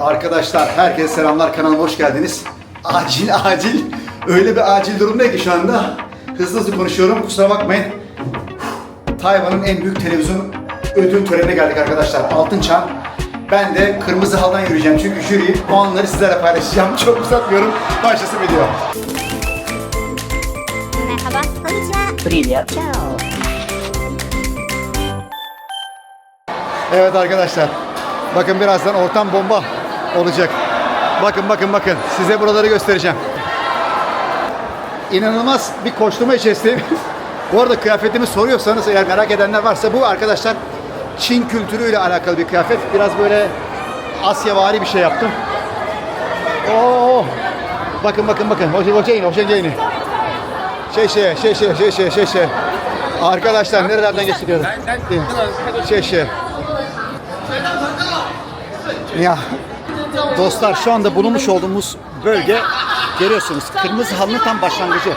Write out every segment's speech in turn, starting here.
Arkadaşlar herkese selamlar kanalıma hoş geldiniz. Acil acil öyle bir acil durumdayım ki şu anda. Hızlı hızlı konuşuyorum kusura bakmayın. Tayvan'ın en büyük televizyon ödül törenine geldik arkadaşlar. Altın Çam. Ben de kırmızı haldan yürüyeceğim çünkü jüri o anları sizlerle paylaşacağım. Çok uzatmıyorum. Başlasın video. Merhaba. Konnichiwa. Привет. Ciao. Evet arkadaşlar. Bakın birazdan ortam bomba olacak. Bakın bakın bakın. Size buraları göstereceğim. İnanılmaz bir koşturma içerisindeyim. bu arada kıyafetimi soruyorsanız eğer merak edenler varsa bu arkadaşlar Çin kültürüyle alakalı bir kıyafet. Biraz böyle Asyavari bir şey yaptım. Oo. Bakın bakın bakın. Hoca yine hoca yine. Şey şey şey şey şey şey şey şey. Arkadaşlar nerelerden geçiriyorum? Şey şey. Ya dostlar şu anda bulunmuş olduğumuz bölge görüyorsunuz kırmızı halının tam başlangıcı.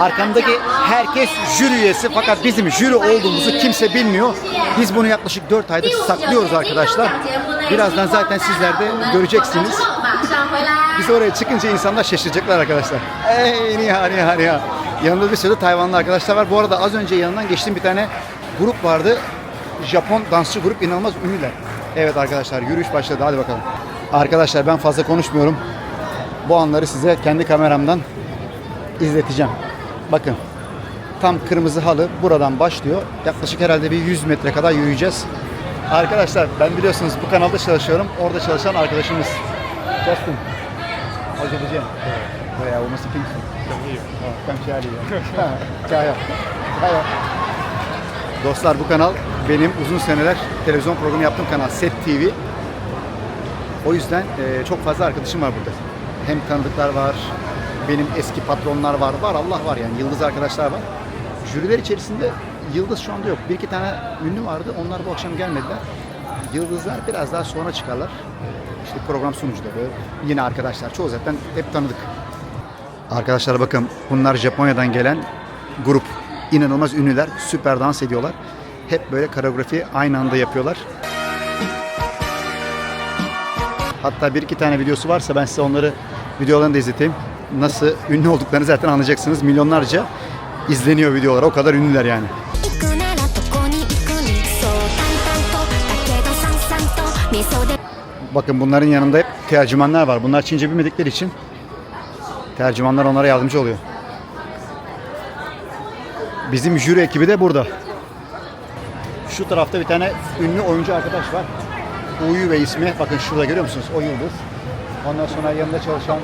Arkamdaki herkes jüri üyesi fakat bizim jüri olduğumuzu kimse bilmiyor. Biz bunu yaklaşık 4 aydır saklıyoruz arkadaşlar. Birazdan zaten sizler de göreceksiniz. Biz oraya çıkınca insanlar şaşıracaklar arkadaşlar. Ey niha niha niha. Yanında bir sürü Tayvanlı arkadaşlar var. Bu arada az önce yanından geçtiğim bir tane grup vardı. Japon dansçı grup inanılmaz ünlüler. Evet arkadaşlar yürüyüş başladı hadi bakalım. Arkadaşlar ben fazla konuşmuyorum. Bu anları size kendi kameramdan izleteceğim. Bakın tam kırmızı halı buradan başlıyor. Yaklaşık herhalde bir 100 metre kadar yürüyeceğiz. Arkadaşlar ben biliyorsunuz bu kanalda çalışıyorum. Orada çalışan arkadaşımız Justin. Hoca diyeceğim. Buraya olması pink. Kamçari. Çaya. Çaya. Dostlar bu kanal benim uzun seneler televizyon programı yaptığım kanal Set TV. O yüzden e, çok fazla arkadaşım var burada. Hem tanıdıklar var, benim eski patronlar var, var Allah var yani yıldız arkadaşlar var. Jüriler içerisinde yıldız şu anda yok. Bir iki tane ünlü vardı, onlar bu akşam gelmediler. Yıldızlar biraz daha sonra çıkarlar. İşte program sunucuları, yine arkadaşlar. Çoğu zaten hep tanıdık. Arkadaşlar bakın bunlar Japonya'dan gelen grup. İnanılmaz ünlüler, süper dans ediyorlar. Hep böyle koreografi aynı anda yapıyorlar. Hatta bir iki tane videosu varsa ben size onları videolarını da izleteyim. Nasıl ünlü olduklarını zaten anlayacaksınız. Milyonlarca izleniyor videolar. O kadar ünlüler yani. Bakın bunların yanında hep tercümanlar var. Bunlar Çince bilmedikleri için tercümanlar onlara yardımcı oluyor. Bizim jüri ekibi de burada. Şu tarafta bir tane ünlü oyuncu arkadaş var. Uyu ve ismi. Bakın şurada görüyor musunuz? O yıldız. Ondan sonra yanında çalışan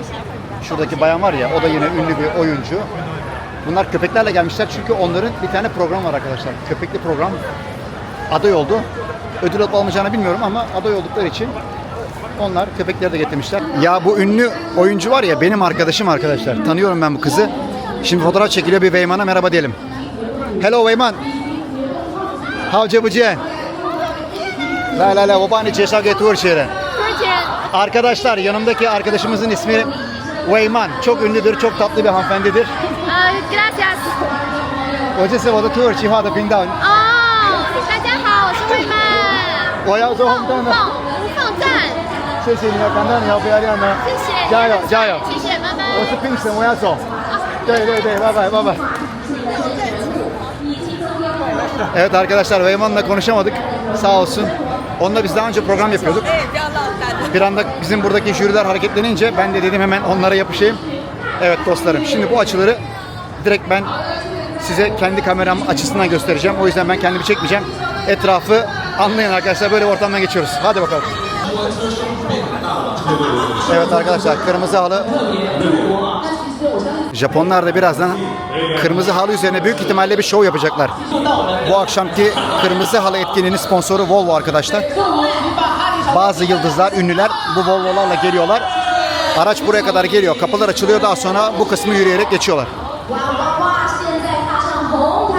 şuradaki bayan var ya o da yine ünlü bir oyuncu. Bunlar köpeklerle gelmişler çünkü onların bir tane program var arkadaşlar. Köpekli program aday oldu. Ödül alıp almayacağını bilmiyorum ama aday oldukları için onlar köpekleri de getirmişler. Ya bu ünlü oyuncu var ya benim arkadaşım arkadaşlar. Tanıyorum ben bu kızı. Şimdi fotoğraf çekiliyor bir Weyman'a merhaba diyelim. Hello Weyman. How Cebuciye? La la la, o bani ceşa getir şehre. Arkadaşlar yanımdaki arkadaşımızın ismi Weyman. Çok ünlüdür, çok tatlı bir hanımefendidir. 呃，gracias。我这是我的土耳其话的频道，哦，大家好，我是慧曼。我要做红灯无了。缝无缝站，谢谢你啊，感到你要不要亮呢？谢谢。加油加油！谢谢，拜拜。我是评审，我要走。对对对，拜拜拜拜。Evet arkadaşlar Weyman'la konuşamadık. Sağ olsun. Onunla biz daha önce program yapıyorduk. Bir anda bizim buradaki jüriler hareketlenince ben de dedim hemen onlara yapışayım. Evet dostlarım şimdi bu açıları direkt ben size kendi kameram açısından göstereceğim. O yüzden ben kendimi çekmeyeceğim. Etrafı anlayın arkadaşlar böyle ortamdan geçiyoruz. Hadi bakalım. Evet arkadaşlar kırmızı halı Japonlar da birazdan kırmızı halı üzerine büyük ihtimalle bir show yapacaklar. Bu akşamki kırmızı halı etkinliğinin sponsoru Volvo arkadaşlar. Bazı yıldızlar, ünlüler bu Volvo'larla geliyorlar. Araç buraya kadar geliyor. Kapılar açılıyor daha sonra bu kısmı yürüyerek geçiyorlar.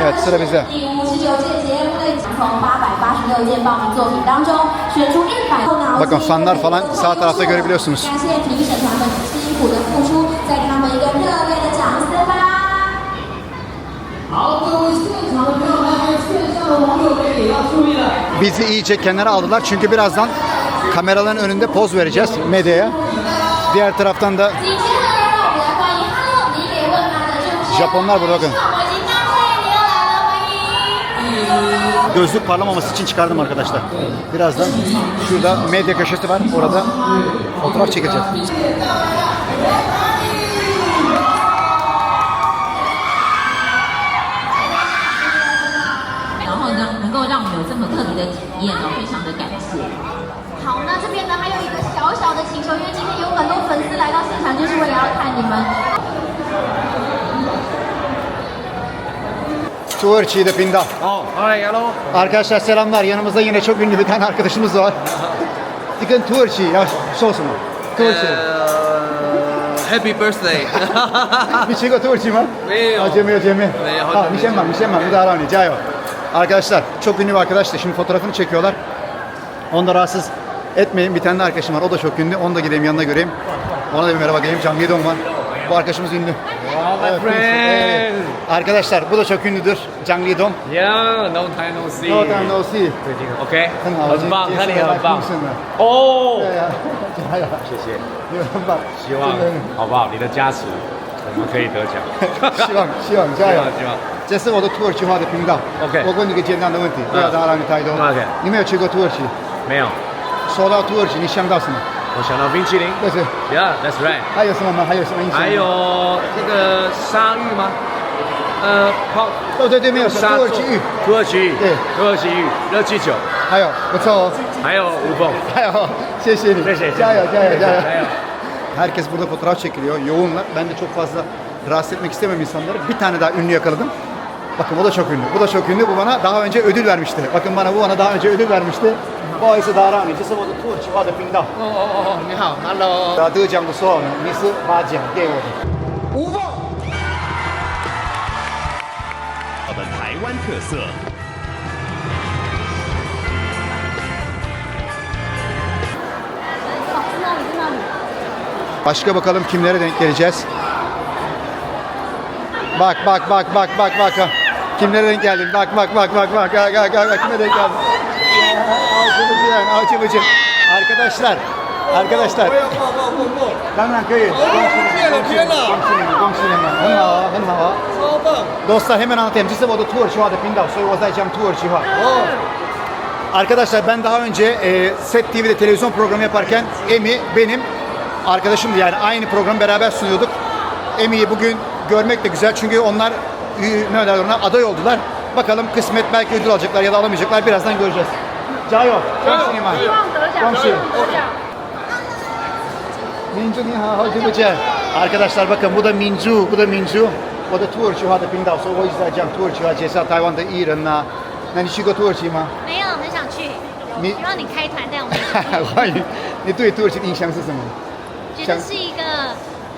Evet sıra bizde. 第五十九届节目内从八百八十六件报名作品当中选出一百。 Bakın fanlar falan sağ tarafta görebiliyorsunuz. 好，各位现场的朋友们，还有线上的网友们也要注意了。 Bizi iyice kenara aldılar çünkü birazdan kameraların önünde poz vereceğiz medyaya. Diğer taraftan da 紧接着呢，我们来欢迎 Hello，你给问答的就是 Japonlar burada bakın. 我已经到位，你又来了，欢迎。 Gözlük parlamaması için çıkardım arkadaşlar. Birazdan şurada medya köşesi var. Orada fotoğraf çekeceğiz. 够让我们有这么特别的体验哦，非常的感谢。好，那这边呢还有一个小小的请求，因为今天有很多粉丝来到现场，就是为了要看你们。Tuğurçi'yi de pinda. Oh, alright, hello. Arkadaşlar selamlar. Yanımızda yine çok ünlü bir tane arkadaşımız var. Dikkat Tuğurçi. Ya sosu mu? Tuğurçi. Uh, happy birthday. 你去过土耳其吗？没有啊，没有，没有。没有好，你先忙，你先忙，müdahale oynayın. 加油. Arkadaşlar çok ünlü bir arkadaş da şimdi fotoğrafını çekiyorlar. Onu da rahatsız etmeyin. Bir tane de arkadaşım var. O da çok ünlü. Onu da gideyim yanına göreyim. Ona da bir merhaba diyeyim. Can Yedon var. Bu arkadaşımız ünlü. Evet, friend. evet. Arkadaşlar bu da çok ünlüdür. Can Yedon. yeah, no time no see. No time no see. 最近 OK，很好很棒，接看你接受很棒来。丰盛的哦，对呀，加油！谢谢，你们很棒，希望真的好不好？你的加持，我们可以得奖。希望希望加油希望希望。 这是我的土耳其话的频道。 OK 我问你个简单的问题，不要打扰你太多。 OK 你没有去过土耳其？没有，说到土耳其，你想到什么？我想到冰淇淋。就是 Yeah，that's right。还有什么吗？还有什么印象？还有那个鲨鱼吗？呃，泡哦，对对，没有是沙土耳其浴，土耳其浴，对土耳其浴，热气球，还有不错哦，还有无缝。还有谢谢你，谢谢加油加油加油加油。 Herkes burada fotoğraf çekiliyor, yoğunlar. Ben de çok fazla rahatsız etmek istemem insanları. Bir tane daha ünlü yakaladım. Bakın o da çok ünlü. Bu da çok ünlü. Bu bana daha önce ödül vermişti. Bakın bana bu bana daha önce ödül vermişti. Bu ayısı daha rağmen. 这是我的土耳其话的频道。哦哦哦，你好，Hello。得得奖的时候呢，你是把奖给我的。的台湾特色。 Başka bakalım kimlere denk geleceğiz. Bak bak bak bak bak bak. Kimlere denk geldim? Bak bak bak bak bak bak bak bak kime denk geldim? Avcı bıcı yani avcı bıcı. Arkadaşlar Arkadaşlar. Dostlar hemen anlatayım. Size bu da tour şu anda Pindao. Soy Vazaycam tour şu Arkadaşlar ben daha önce e, Set TV'de televizyon programı yaparken Emi benim arkadaşımdı. Yani aynı programı beraber sunuyorduk. Emi'yi bugün görmek de güzel çünkü onlar ü- ne derler ona aday oldular. Bakalım kısmet belki ödül alacaklar ya da alamayacaklar birazdan göreceğiz. Cayo,恭喜你们，希望得奖，恭喜。希望得奖。 Mincu ni ha hacı bıcı. Arkadaşlar bakın bu da Mincu, bu da Mincu. O da Turçi话的频道，所以我一直在讲土耳其话，介绍台湾的艺人呐、那你去过土耳其吗？没有，很想去。你希望你开团带我们一起去。欢迎。你对土耳其的印象是什么？觉得是一个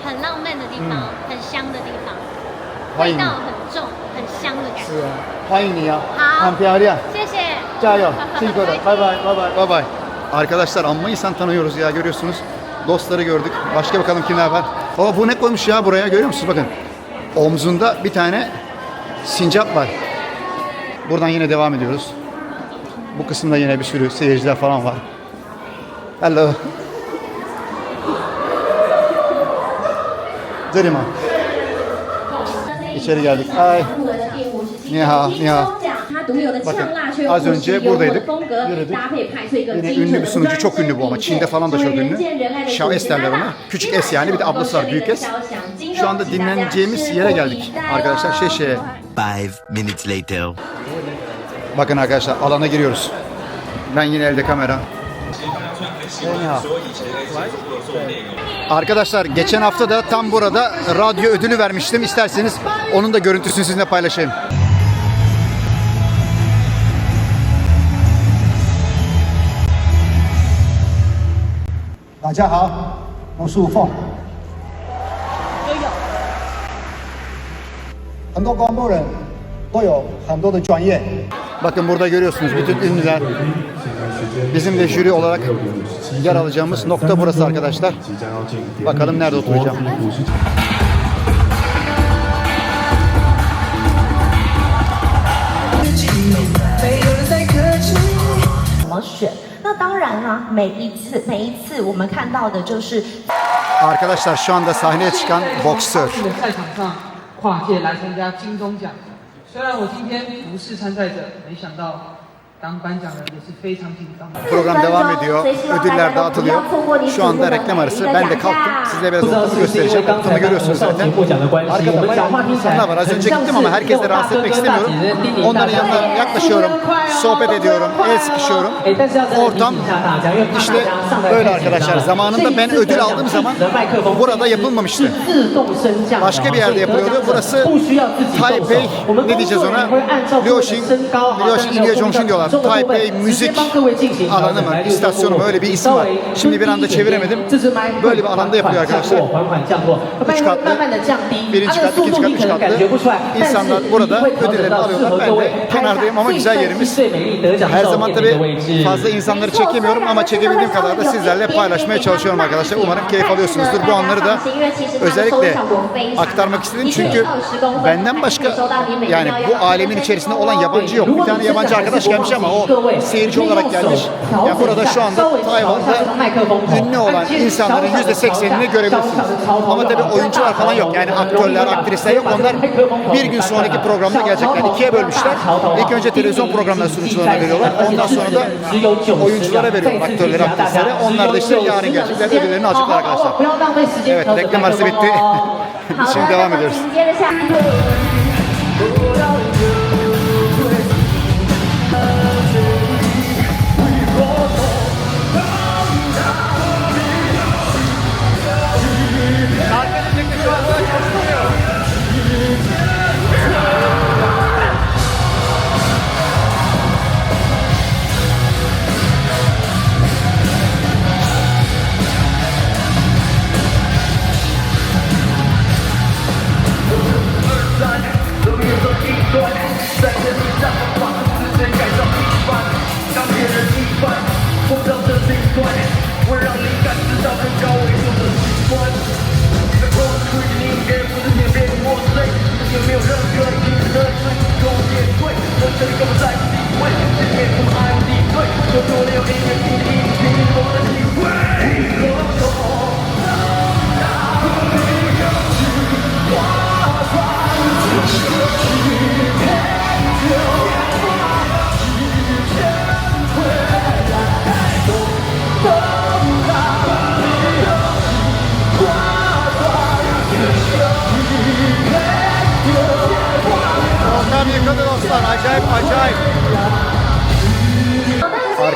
很浪漫的地方，很香的地方，欢迎你。味道很 重，很香的感觉。是啊，欢迎你啊，好很漂亮，谢谢，加油，辛苦了，bay bay, bay bay, bay bay. Arkadaşlar amma insan tanıyoruz ya görüyorsunuz. Dostları gördük. Başka bakalım kimler var. Aa bu ne koymuş ya buraya görüyor musunuz bakın. Omzunda bir tane sincap var. Buradan yine devam ediyoruz. Bu kısımda yine bir sürü seyirciler falan var. Hello. Zerima. İçeri geldik. Ay. Niha, Niha. Bakın az önce buradaydık. Yürüdük. Yine ünlü bir sunucu. Çok ünlü bu ama. Çin'de falan da çok ünlü. Şao Es derler ona. Küçük Es yani. Bir de ablası var. Büyük Es. Şu anda dinleneceğimiz yere geldik. Arkadaşlar şey şeye. Five minutes later. Bakın arkadaşlar alana giriyoruz. Ben yine elde kamera. Niha. Arkadaşlar geçen hafta da tam burada radyo ödülü vermiştim. İsterseniz onun da görüntüsünü sizinle paylaşayım. Daja hao, 我是吴凤。很多广播人都有很多的专业。Bakın burada görüyorsunuz bütün ünlüler. Bizim de jüri olarak yer alacağımız nokta burası arkadaşlar. Bakalım nerede oturacağım. Arkadaşlar şu anda sahneye çıkan boksör. Program devam ediyor. Ödüller dağıtılıyor. Şu anda reklam arası. Ben de kalktım. Size biraz ortamı göstereceğim. Ortamı görüyorsunuz zaten. Arkada bayağı insanlar var. Az önce gittim ama herkesle rahatsız etmek istemiyorum. Onların yanına yaklaşıyorum. Sohbet ediyorum. El sıkışıyorum. Ortam işte böyle arkadaşlar. Zamanında ben ödül aldığım zaman burada yapılmamıştı. Başka bir yerde yapılıyordu. Burası Taipei ne diyeceğiz ona? Liu Liuxing, Liuxing, Liuxing diyorlar. Taipei müzik alanı mı, istasyonu mu? Öyle bir isim var. Şimdi bir anda çeviremedim. Böyle bir alanda yapılıyor arkadaşlar. Üç katlı, birinci kat, ikinci kat, üç katlı. İnsanlar burada ödüllerini alıyorlar. Ben de kenardayım ama güzel yerimiz. Her zaman tabii fazla insanları çekemiyorum ama çekebildiğim kadar da sizlerle paylaşmaya çalışıyorum arkadaşlar. Umarım keyif alıyorsunuzdur. Bu anları da özellikle aktarmak istedim. Çünkü benden başka yani bu alemin içerisinde olan yabancı yok. Bir tane yabancı arkadaş gelmiş ama o seyirci olarak gelmiş. Yani burada şu anda Tayvan'da ünlü olan insanların yüzde seksenini görebilirsiniz. Ama tabii oyuncular falan yok. Yani aktörler, aktrisler yok. Onlar bir gün sonraki programda gelecekler. İkiye bölmüşler. İlk önce televizyon programları sunucularına veriyorlar. Ondan sonra da oyunculara veriyorlar, aktörlere, aktrislere. Onlar da işte yarın gelecekler. Ödüllerini alacaklar arkadaşlar. Evet, reklam arası bitti. Şimdi devam ediyoruz.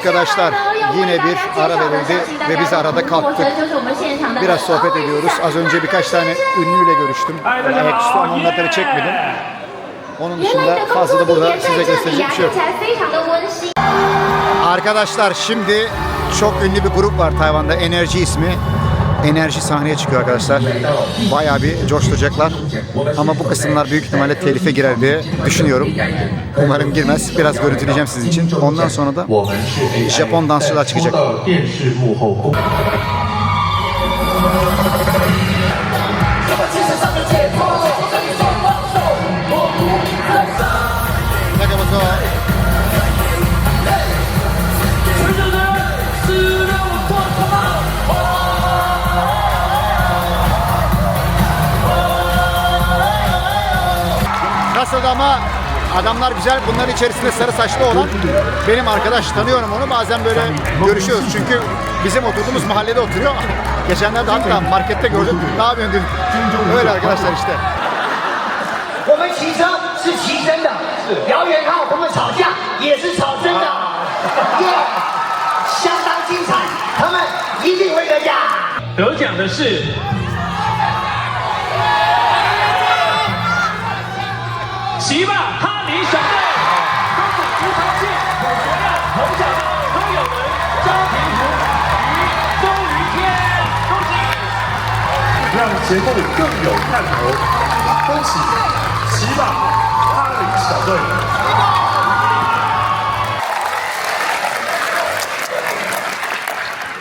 Arkadaşlar yine bir ara verildi ve biz arada kalktık. Biraz sohbet ediyoruz. Az önce birkaç tane ünlüyle görüştüm. Ayaküstü ama onları çekmedim. Onun dışında fazla da burada size gösterecek bir şey yok. Arkadaşlar şimdi çok ünlü bir grup var Tayvan'da. Enerji ismi enerji sahneye çıkıyor arkadaşlar. Bayağı bir coşturacaklar. Ama bu kısımlar büyük ihtimalle telife girer diye düşünüyorum. Umarım girmez. Biraz görüntüleyeceğim sizin için. Ondan sonra da Japon dansçılar çıkacak. Nasıl ama adamlar güzel. Bunların içerisinde sarı saçlı olan benim arkadaş. Tanıyorum onu. Bazen böyle görüşüyoruz. Çünkü bizim oturduğumuz mahallede oturuyor. Geçenlerde hatta markette gördüm. Ne yapıyorsun dedim. Öyle arkadaşlar işte. 我们骑车是骑真的，姚元浩他们吵架也是吵真的，耶，相当精彩，他们一定会得奖。得奖的是 骑吧哈尼小队，公主吴长庆、孔学亮、洪小刀、柯有文、张庭福与周于天，恭喜！让节目更有看头，恭喜骑吧哈林小队。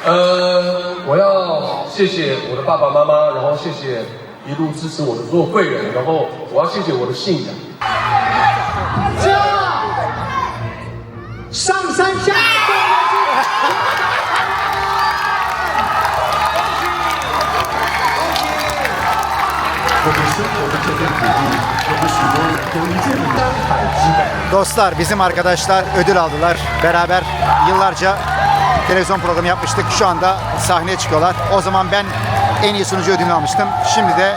呃，我要谢谢我的爸爸妈妈，然后谢谢一路支持我的所有贵人，然后我要谢谢我的信仰。Dostlar bizim arkadaşlar ödül aldılar. Beraber yıllarca televizyon programı yapmıştık. Şu anda sahneye çıkıyorlar. O zaman ben en iyi sunucu ödülünü almıştım. Şimdi de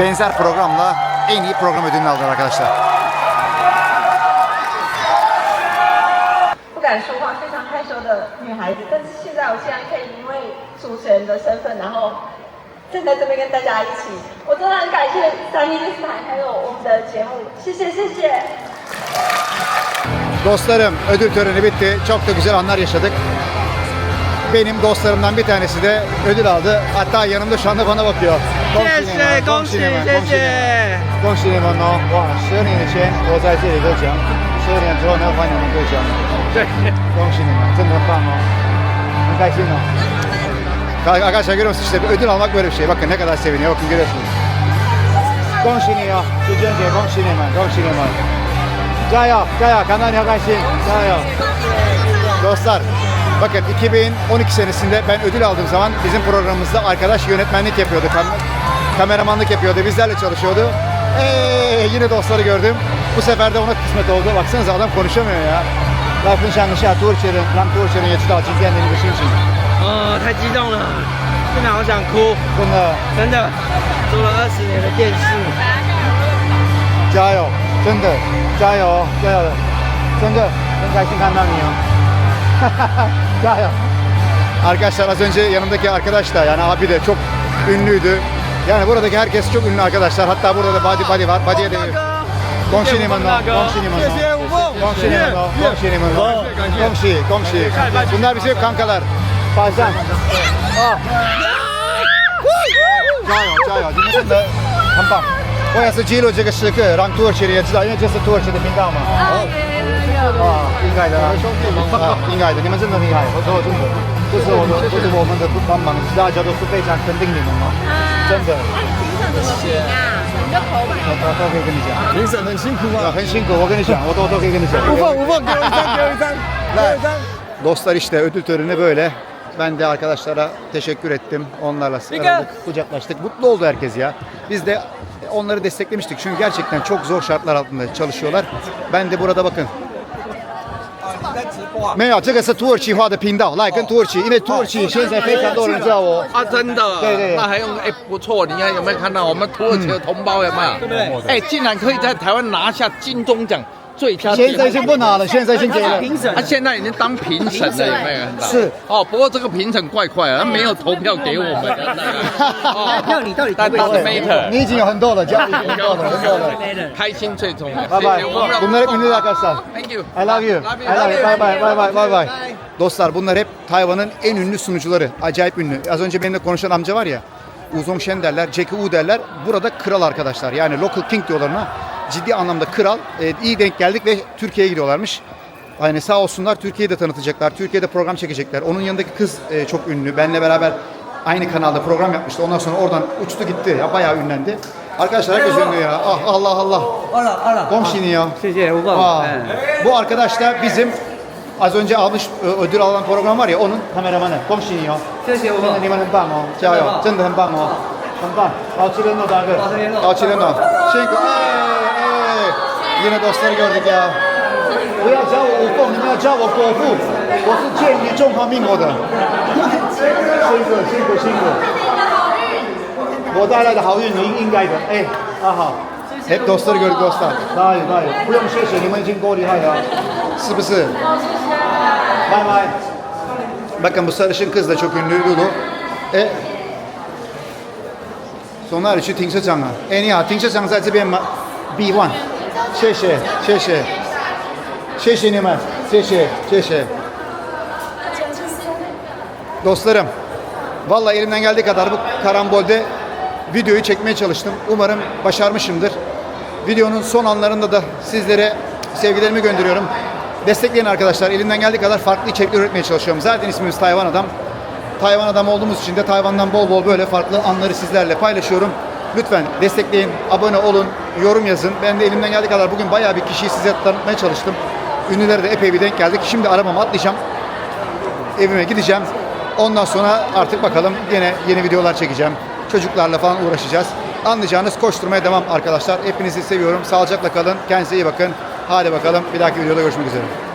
benzer programla en iyi program ödülünü aldılar arkadaşlar. 不敢说话、非常害羞的女孩子，但是现在我竟然可以因为主持人的身份，然后站在这边跟大家一起，我真的很感谢三立电视台还有我们的节目，谢谢谢谢。 Dostlarım ödül töreni bitti. Çok da güzel anlar yaşadık. Benim dostlarımdan bir tanesi de ödül aldı. Hatta yanımda şu anda bana bakıyor. 谢谢，恭喜，谢谢。恭喜你们哦！哇，十二年前我在这里得奖，十二年之后呢换你们得奖，对，恭喜你们，真的很棒哦，很开心哦。 Arkadaşlar görüyor musunuz işte ödül almak böyle bir şey. Bakın ne kadar seviniyor. Bakın görüyorsunuz. Gonşini ya. Gücünce gonşini man. Gonşini man. Caya, caya. Kanan yakayşin. Caya. Dostlar Bakın 2012 senesinde ben ödül aldığım zaman bizim programımızda arkadaş yönetmenlik yapıyordu. Kam kameramanlık yapıyordu. Bizlerle çalışıyordu. Ee, yine dostları gördüm. Bu sefer de ona kısmet oldu. Baksanıza adam konuşamıyor ya. 来分享一下土耳其人，让土耳其人也知道今天的那个心情。哦，太激动了，真的好想哭，真的，真的，做了二十年的电视，加油，真的，加油，加油，真的很开心看到你哦，加油. Arkadaşlar az önce yanımdaki arkadaş da yani abi de çok ünlüydü. Yani buradaki herkes çok ünlü arkadaşlar. Hatta burada da Badi Badi var. Badi'ye de 恭喜 你们哦！恭喜你们哦！恭喜你们哦！恭喜你们哦！恭喜恭喜！Bunlar bizim kankalar. Bazen. Ah. 加油加油！你们真的很棒。我也是记录这个时刻，让土耳其人也知道，因为这是土耳其的频道嘛。啊，应该的啊，啊，应该的，你们真的厉害，我说真的，这是我们，这是我们的帮忙，大家都是非常肯定你们哦，真的。 我都都可以跟你讲，评审很辛苦啊，很辛苦。我跟你讲，我都都可以跟你讲。无缝无缝，给我一张，给我一张，来。Dostlar işte ödül töreni böyle. Ben de arkadaşlara teşekkür ettim. Onlarla sarıldık, kucaklaştık. Mutlu oldu herkes ya. Biz de onları desteklemiştik. Çünkü gerçekten çok zor şartlar altında çalışıyorlar. Ben de burada bakın 没有，这个是土耳其话的频道，来跟土耳其，因为土耳其现在非常多人知道我。啊，真的，对对对。那还用哎不错，你看有没有看到？我们土耳其的同胞有没有？对不对？哎，竟然可以在台湾拿下金钟奖最佳节目。现在先不拿了，现在先给了。他现在已经当评审了，有没有看到？是哦，不过这个评审怪怪啊，他没有投票给我们。票你到底但 doesn't matter，你已经有很多了，家里已经很多了，很多了。开心最重要。拜拜。谢谢我们 Bunlar hep ünlü arkadaşlar. Thank you. I love you. I love you. Bye bye. Bye bye. Bye bye. Dostlar bunlar hep Tayvan'ın en ünlü sunucuları. Acayip ünlü. Az önce benimle konuşan amca var ya. Uzong Shen derler, Jackie Wu derler. Burada kral arkadaşlar. Yani local king diyorlar ona. Ciddi anlamda kral. Ee, iyi denk geldik ve Türkiye'ye gidiyorlarmış. Yani sağ olsunlar Türkiye'yi de tanıtacaklar. Türkiye'de program çekecekler. Onun yanındaki kız e, çok ünlü. Benle beraber aynı kanalda program yapmıştı. Ondan sonra oradan uçtu gitti. Ya bayağı ünlendi. Arkadaşlar herkes ünlü ya. Ah Allah Allah. Allah Allah， Komşini ya. 谢谢吴 Aa, 总， bu arkadaş da bizim az önce almış ö- ödül alan program var ya onun kameramanı. Komşini ya. 谢谢吴 真的 总，你们很棒哦，加油，真的很棒哦，很棒。好，七连诺大哥，好，七连诺，辛苦，哎哎 ，yine dostları gördük ya. 不要叫我五凤，你们要叫我国父，我是建立中华民国的。辛苦辛苦辛苦，我带来的好运应应该的，哎，啊好。Hep dostları gördük dostlar. Daha iyi, daha iyi. 不用谢谢，你们已经够厉害了，是不是？Bay bay. Bakın bu sarışın kız da çok ünlü Lulu. E, 从那里去停车场啊？哎，你好，停车场在这边吗？B one， Cieszę, cieszę. Cieszę nie ma. Cieszę. Dostlarım, vallahi elimden geldiği kadar bu karambolde videoyu çekmeye çalıştım. Umarım başarmışımdır. Videonun son anlarında da sizlere sevgilerimi gönderiyorum. Destekleyin arkadaşlar. Elimden geldiği kadar farklı içerikler üretmeye çalışıyorum. Zaten ismimiz Tayvan Adam. Tayvan Adam olduğumuz için de Tayvan'dan bol bol böyle farklı anları sizlerle paylaşıyorum. Lütfen destekleyin, abone olun, yorum yazın. Ben de elimden geldiği kadar bugün bayağı bir kişiyi size tanıtmaya çalıştım. Ünlülere de epey bir denk geldik. Şimdi arabama atlayacağım. Evime gideceğim. Ondan sonra artık bakalım yine yeni videolar çekeceğim. Çocuklarla falan uğraşacağız. anlayacağınız koşturmaya devam arkadaşlar. Hepinizi seviyorum. Sağlıcakla kalın. Kendinize iyi bakın. Hadi bakalım bir dahaki videoda görüşmek üzere.